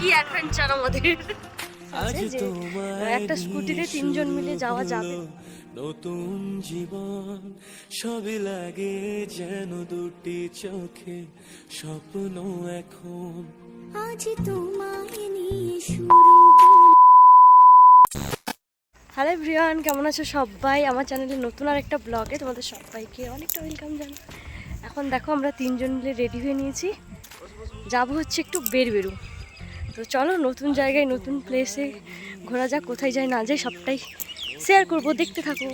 কি অ্যাডভেঞ্চার আমাদের? একটা স্কুটিতে তিনজন মিলে যাওয়া যাবে। নতুন জীবন সবে লাগে যেন দুটি চোখে। স্বপ্ন এখন আজ তোমায় নিয়ে শুরু হ্যালো ব্রিয়ান কেমন আছো সবাই? আমার চ্যানেলে নতুন আর একটা ব্লগে তোমাদের সবাইকে অনেকটা ওয়েলকাম জানাই। এখন দেখো আমরা তিনজন মিলে রেডি হয়ে নিয়েছি। যাব হচ্ছে একটু বের বেরু তো চলো নতুন জায়গায়, নতুন প্লেসে ঘোরা যাক, কোথায় যায় না যায় সবটাই শেয়ার করব, দেখতে থাকো।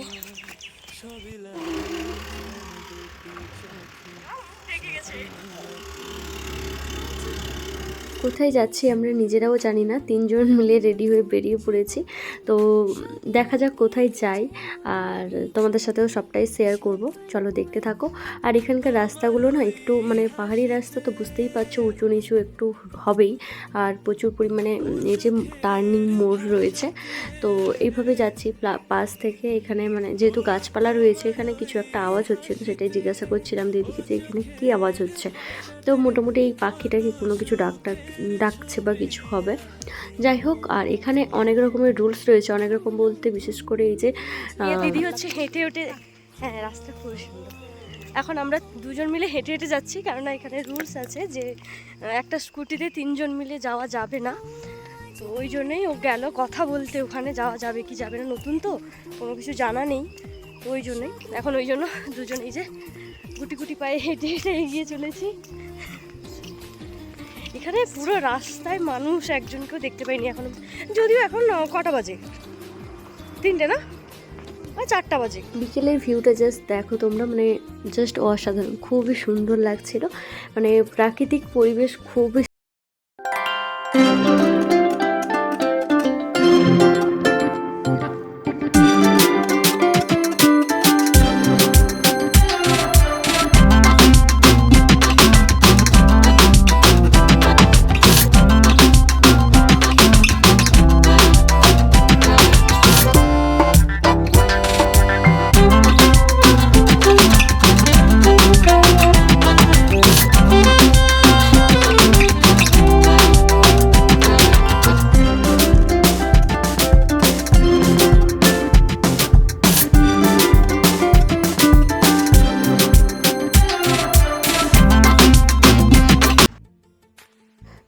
কোথায় যাচ্ছি আমরা নিজেরাও জানি না। তিনজন মিলে রেডি হয়ে বেরিয়ে পড়েছি। তো দেখা যাক কোথায় যাই। আর তোমাদের সাথেও সবটাই শেয়ার করব। চলো দেখতে থাকো। আর এখানকার রাস্তাগুলো না একটু মানে পাহাড়ি রাস্তা তো বুঝতেই পারছ, উঁচু নিচু একটু হবেই। আর প্রচুর পরিমাণে এই যে টার্নিং মোড় রয়েছে। তো এইভাবে যাচ্ছি। পাশ থেকে এখানে মানে যেহেতু গাছপালা রয়েছে, এখানে কিছু একটা আওয়াজ হচ্ছিল, সেটাই জিজ্ঞাসা করছিলাম দিদিকে যে এখানে কী আওয়াজ হচ্ছে? তো মোটামুটি এই পাখিটাকে কোনো কিছু ডাক ডাক ডাকছে বা কিছু হবে। যাই হোক আর এখানে অনেক রকমের রুলস রয়েছে। অনেক রকম বলতে বিশেষ করে এই যে দিদি হচ্ছে হেঁটে হেঁটে হ্যাঁ রাস্তা খুব সুন্দর। এখন আমরা দুজন মিলে হেঁটে হেঁটে যাচ্ছি কেননা এখানে রুলস আছে যে একটা স্কুটিতে তিনজন মিলে যাওয়া যাবে না। তো ওই জন্যই ও গেল। কথা বলতে ওখানে যাওয়া যাবে কি যাবে না নতুন তো কোনো কিছু জানা নেই। ওই জন্যই। এখন ওই জন্য দুজন এই যে গুটি গুটি পায়ে হেঁটে হেঁটে এগিয়ে চলেছি। এখানে পুরো রাস্তায় মানুষ একজনকেও দেখতে পাইনি এখন। যদিও এখন কটা বাজে? তিনটে না? চারটা বাজে। বিকেলের ভিউটা জাস্ট দেখো তোমরা মানে জাস্ট অসাধারণ, খুবই সুন্দর লাগছিল। মানে প্রাকৃতিক পরিবেশ খুবই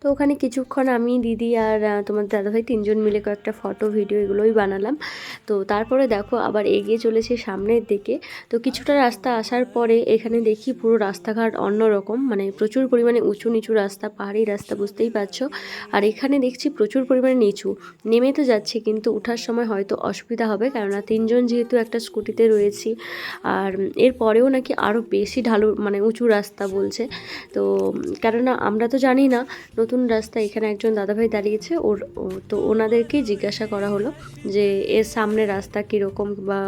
তো ওখানে কিছুক্ষণ আমি, দিদি আর তোমার দাদাভাই তিনজন মিলে কয়েকটা ফটো ভিডিও এগুলোই বানালাম। তো তারপরে দেখো আবার এগিয়ে চলেছে সামনের দিকে। তো কিছুটা রাস্তা আসার পরে এখানে দেখি পুরো রাস্তাঘাট অন্যরকম মানে প্রচুর পরিমাণে উঁচু নিচু রাস্তা, পাহাড়ি রাস্তা, বুঝতেই পারছ। আর এখানে দেখছি প্রচুর পরিমাণে নিচু। নেমে তো যাচ্ছে কিন্তু ওঠার সময় হয়তো অসুবিধা হবে, কেননা তিনজন যেহেতু একটা স্কুটিতে রয়েছি। আর এর পরেও নাকি আরও বেশি ঢালু মানে উঁচু রাস্তা বলছে। তো, কেননা আমরা তো জানি না নতুন রাস্তা এখানে একজন দাদাভাই দাঁড়িয়েছে। ওর তো ওনাদেরকেই জিজ্ঞাসা করা হলো যে, এর সামনে রাস্তা কীরকম বা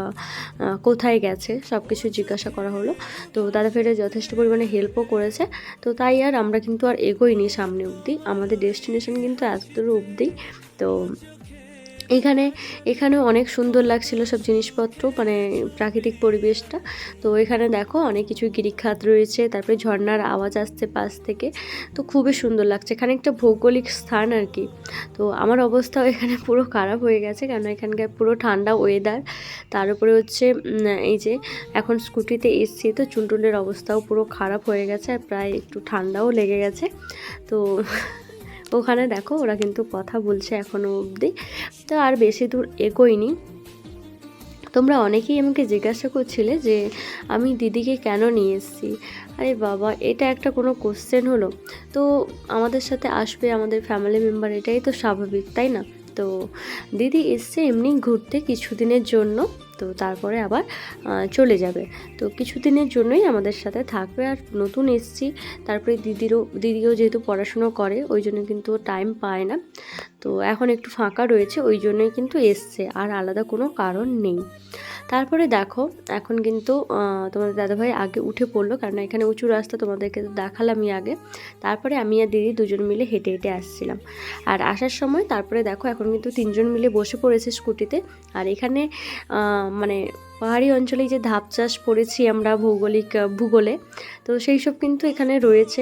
কোথায় গেছে? সব কিছু জিজ্ঞাসা করা হলো। তো দাদাভাইরা যথেষ্ট পরিমাণে হেল্পও করেছে। তো তাই আর আমরা কিন্তু আর এগোইনি সামনে অবধি। আমাদের ডেস্টিনেশন কিন্তু এতদূর অবধি। তো এখানে এখানে অনেক সুন্দর লাগছিল সব জিনিসপত্র মানে প্রাকৃতিক পরিবেশটা। তো এখানে দেখো অনেক কিছু গিরিখাত রয়েছে, তারপরে ঝর্নার আওয়াজ আসছে পাশ থেকে। তো খুবই সুন্দর লাগছে এখানে একটা ভৌগোলিক স্থান আর কি তো আমার অবস্থাও এখানে পুরো খারাপ হয়ে গেছে কেন এখানকার পুরো ঠান্ডা ওয়েদার তার উপরে হচ্ছে এই যে এখন স্কুটিতে এসছি, তো চুলটুলের অবস্থাও পুরো খারাপ হয়ে গেছে, আর প্রায় একটু ঠান্ডাও লেগে গেছে। তো ওখানে দেখো ওরা কিন্তু কথা বলছে এখনও অবধি। তো আর বেশি দূর এগোইনি তোমরা অনেকেই আমাকে জিজ্ঞাসা করছিলে যে আমি দিদিকে কেন নিয়ে এসেছি। আরে বাবা, এটা একটা কোনো কোশ্চেন হলো। তো আমাদের সাথে আসবে আমাদের ফ্যামিলি মেম্বার এটাই তো স্বাভাবিক, তাই না? তো দিদি এসছে এমনি ঘুরতে কিছুদিনের জন্য। তো তারপরে আবার চলে যাবে। তো কিছুদিনের জন্যই আমাদের সাথে থাকবে আর নতুন এসছি। তারপরে দিদিরও, দিদিও যেহেতু পড়াশুনো করে, ওই জন্য কিন্তু টাইম পায় না। তো এখন একটু ফাঁকা রয়েছে, ওই জন্যই কিন্তু এসছে, আর আলাদা কোনো কারণ নেই। তারপরে দেখো, এখন কিন্তু তোমাদের দাদাভাই আগে উঠে পড়ল, কারণ এখানে উঁচু রাস্তা তোমাদেরকে দেখালামই আগে। তারপরে আমি আর দিদি দুজন মিলে হেঁটে হেঁটে আসছিলাম। আর আসার সময় তারপরে দেখো, এখন কিন্তু তিনজন মিলে বসে পড়েছে স্কুটিতে। আর এখানে মানে পাহাড়ি অঞ্চলে যে ধাপ চাষ পড়েছি আমরা ভৌগোলিক ভূগোলে, তো সেই সব কিন্তু এখানে রয়েছে।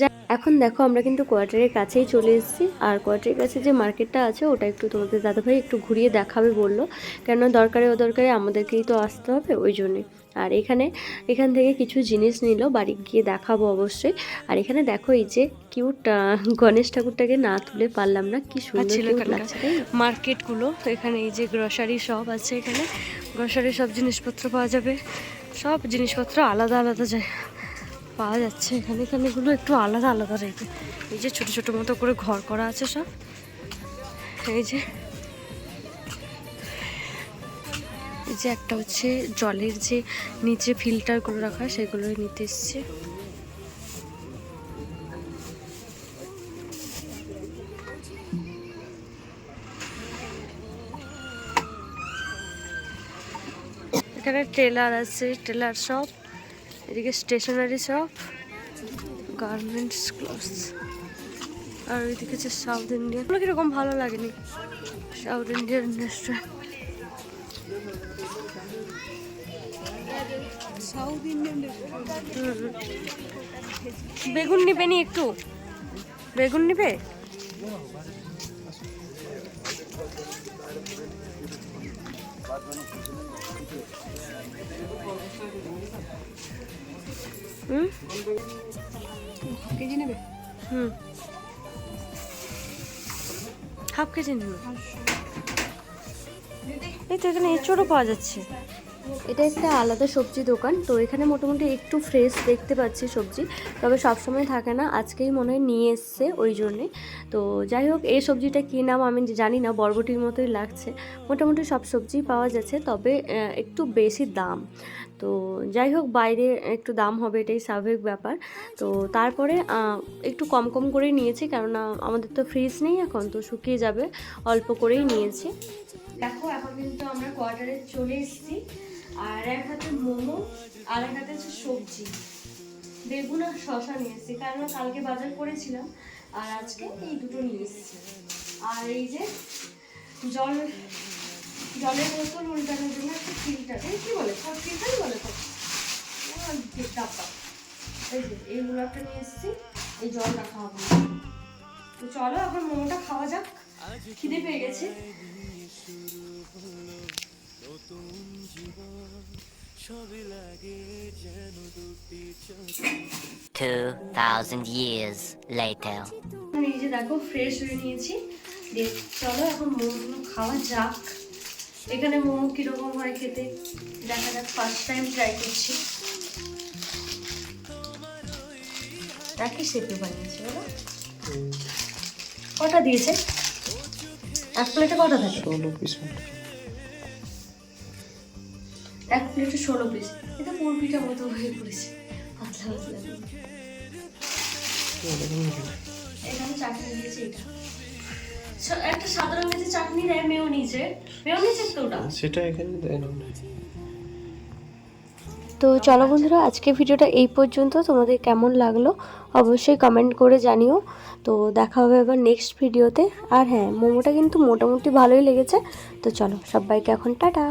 যা এখন দেখো আমরা কিন্তু কোয়ার্টারের কাছেই চলে এসেছি। আর কোয়ার্টারের কাছে যে মার্কেটটা আছে ওটা একটু তোমাদের দাদাভাই একটু ঘুরিয়ে দেখাবে বলল। কেননা দরকারে ও দরকারে আমাদেরকেই তো আসতে হবে ওই জন্যে। আর এখানে এখান থেকে কিছু জিনিস নিল বাড়ি গিয়ে দেখাবো অবশ্যই। আর এখানে দেখো এই যে কিউট গণেশ ঠাকুরটাকে না তুলে পারলাম না কি সুন্দর? মার্কেটগুলো এখানে এই যে গ্রসারি শপ আছে এখানে। গ্রসারি সব জিনিসপত্র পাওয়া যাবে। সব জিনিসপত্র আলাদা আলাদা যায়। পাওয়া যাচ্ছে। এখানে এখানে এখানেগুলো একটু আলাদা আলাদা রেখে এই যে ছোট ছোট মতো করে ঘর করা আছে সব। এই যে এই যে একটা হচ্ছে জলের যে নিচে ফিল্টার ফিল্টারগুলো রাখা সেগুলো নিতে এসছে। এখানে টেলার আছে টেলার শপ এদিকে স্টেশনারি শপ গার্মেন্টস ক্লথস আর ওইদিকে হচ্ছে সাউথ ইন্ডিয়ান ওগুলো কীরকম ভালো লাগেনি? সাউথ ইন্ডিয়ান রেস্টুরেন্ট বেগুন নিবে নি একটু? বেগুন নিবে? কেজি নেবে? হুম। হাফ কেজি নেবে। এই তো এখানে এঁচড়ও পাওয়া যাচ্ছে। এটা একটা আলাদা সবজি দোকান। তো এখানে মোটামুটি একটু ফ্রেশ দেখতে পাচ্ছি সবজি। তবে সবসময় থাকে না। আজকেই মনে হয় নিয়ে এসছে ওই জন্যে। তো যাই হোক, এই সবজিটা কী নাম আমি জানি না, বরবটির মতোই লাগছে। মোটামুটি সব সবজি পাওয়া যাচ্ছে, তবে একটু বেশি দাম। তো যাই হোক, বাইরে একটু দাম হবে, এটাই স্বাভাবিক ব্যাপার। তো তারপরে একটু কম কম করেই নিয়েছি, কেননা আমাদের তো ফ্রিজ নেই এখন, তো শুকিয়ে যাবে। অল্প করেই নিয়েছি। দেখো, এখন কিন্তু আমরা কোয়ার্টারে চলে এসেছি। আর এক হাতে মোমো, আর এক হাতে হচ্ছে সবজি। বেগুন আর শশা নিয়ে এসেছি, কারণ কালকে বাজার করেছিলাম, আর আজকে এই দুটো নিয়ে এসেছি। আর এই যে জল, জলের বোতল উল্টানোর জন্য একটা ফিল্টার এই কি বলে? সব ফিল্টারই বলে তো? ডাব্বা এই যে একটা নিয়ে এসেছি, এই জল রাখা হবে। তো চলো, এখন মোমোটা খাওয়া যাক। খিদে পেয়ে গেছে। সবই লাগে যেন দুটি চোখ 2,000 years later. আমি এই যে দেখো ফ্রেশ হয়ে নিয়েছি। দিয়ে চলো এখন মোমোগুলো খাওয়া যাক। এখানে মোমো কীরকম হয় খেতে? দেখা যাক ফার্স্ট টাইম ট্রাই করছি। একই শেপে বানিয়েছে কটা দিয়েছে? এক প্লেটে কটা থাকে? এক প্লেটে ষোলো পিস এটা পিঠা মতো হয়ে পড়েছে। পাতলা পাতলা এখানে চাটনি দিয়েছে এটা। একটা রঙের যে চাটনি দেয় মেয়োনিজে। মেয়োনিজের তো ওটা। সেটা এখানে দেয় না তো চলো বন্ধুরা আজকে ভিডিওটা এই পর্যন্ত। তোমাদের কেমন লাগল অবশ্যই কমেন্ট করে জানিও। তো দেখা হবে এবার নেক্সট ভিডিওতে আর হ্যাঁ মোমোটা কিন্তু মোটামুটি ভালোই লেগেছে। তো চলো সবাইকে এখন টাটা।